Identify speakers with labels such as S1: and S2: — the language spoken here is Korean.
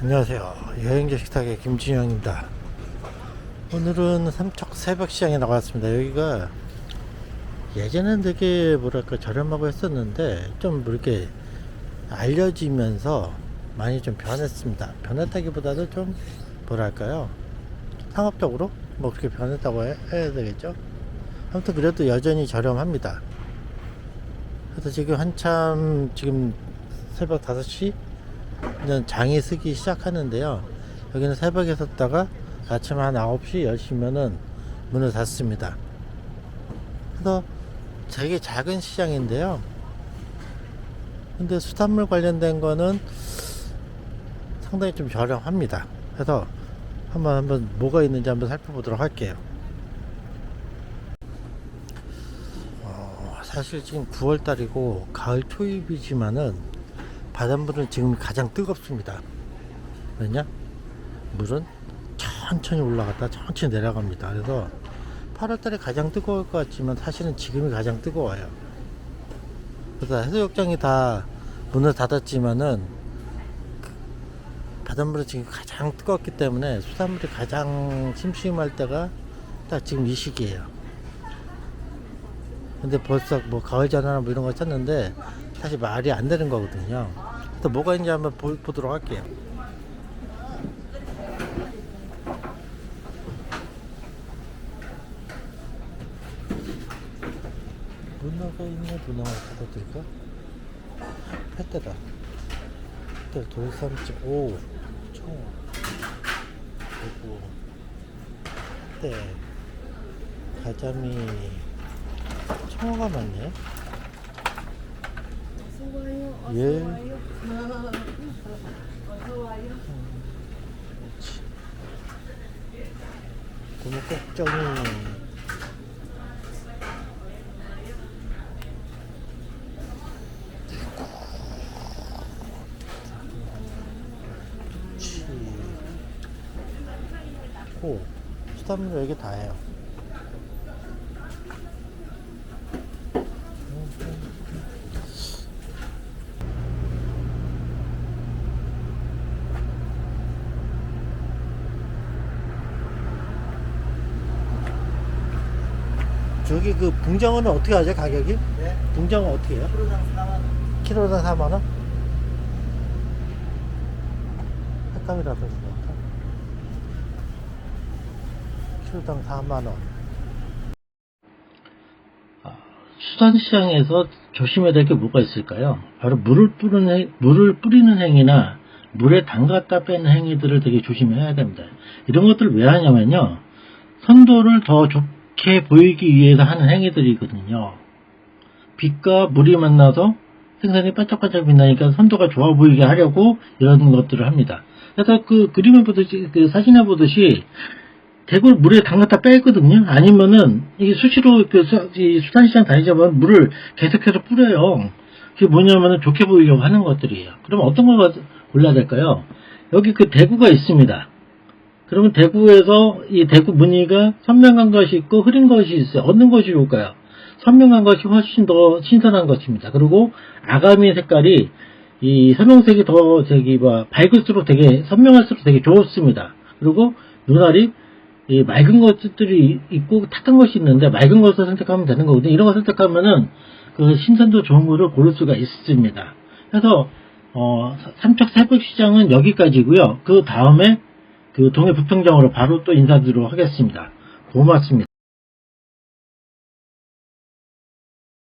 S1: 안녕하세요. 여행자 식탁의 김진영입니다. 오늘은 삼척 새벽시장에 나왔습니다. 여기가 예전엔 되게 뭐랄까 저렴하고 했었는데 좀 이렇게 알려지면서 많이 좀 변했습니다. 변했다기보다도 좀 뭐랄까요 상업적으로 뭐 그렇게 변했다고 해, 해야 되겠죠. 아무튼 그래도 여전히 저렴합니다. 그래서 지금 한참 지금 새벽 5시 이제 장이 쓰기 시작하는데요. 여기는 새벽에 섰다가 아침 한 9시, 10시면은 문을 닫습니다. 그래서 되게 작은 시장인데요. 근데 수산물 관련된 거는 상당히 좀 저렴합니다. 그래서 한번 한번 뭐가 있는지 한번 살펴보도록 할게요. 어, 사실 지금 9월 달이고 가을 초입이지만은 바닷물은 지금 가장 뜨겁습니다. 왜냐? 물은 천천히 올라갔다 천천히 내려갑니다. 그래서 8월 달에 가장 뜨거울 것 같지만 사실은 지금이 가장 뜨거워요. 그래서 해수욕장이 다 문을 닫았지만은 그 바닷물은 지금 가장 뜨겁기 때문에 수산물이 가장 심심할 때가 딱 지금 이 시기예요. 근데 벌써 뭐 가을 전화나 뭐 이런 거 찾는데 사실 말이 안 되는 거거든요. 또 뭐가 있는지 한번 보, 보도록 할게요. 문어가 있네 문어 갖다 드릴까? 횟대다 횟대 돌삼집 오 청어 그리고 횟대 가자미 청어가 많네 예. 고무 꼭정이 치. 오, 수산물 여기 다 해요. 저기 그 붕장어는 어떻게 하죠 가격이?
S2: 네.
S1: 붕장어 어떻게 해요?
S2: 프로장 4만
S1: 키로당 4만 원? 횟감이라서 그런가? 키로당 4만 원. 아, 수산시장에서 조심해야 될 게 뭐가 있을까요? 바로 물을 뿌리는, 행- 물을 뿌리는 행위나 물에 담갔다 빼는 행위들을 되게 조심해야 됩니다. 이런 것들을 왜 하냐면요. 선도를 더 좋게 보이기 위해서 하는 행위들이거든요. 빛과 물이 만나서 생선이 반짝반짝 빛나니까 선도가 좋아 보이게 하려고 이런 것들을 합니다. 그래서 그 그림을 보듯이, 그 사진에 보듯이 대구를 물에 담갔다 빼거든요. 아니면은 이게 수시로 그 수, 이 수산시장 다니자 보면 물을 계속해서 뿌려요. 그게 뭐냐면은 좋게 보이려고 하는 것들이에요. 그럼 어떤 걸 골라야 될까요? 여기 그 대구가 있습니다. 그러면 대구에서 이 대구 무늬가 선명한 것이 있고 흐린 것이 있어요. 어느 것이 좋을까요? 선명한 것이 훨씬 더 신선한 것입니다. 그리고 아가미 색깔이 이 선명색이 더 저기 뭐 밝을수록 되게 선명할수록 되게 좋습니다. 그리고 눈알이 이 맑은 것들이 있고 탁한 것이 있는데 맑은 것을 선택하면 되는 거거든요. 이런 거 선택하면은 그 신선도 좋은 거를 고를 수가 있습니다. 그래서 어, 삼척 새벽 시장은 여기까지고요. 그 다음에 그 동해 부평장으로 바로 또 인사드리도록 하겠습니다. 고맙습니다.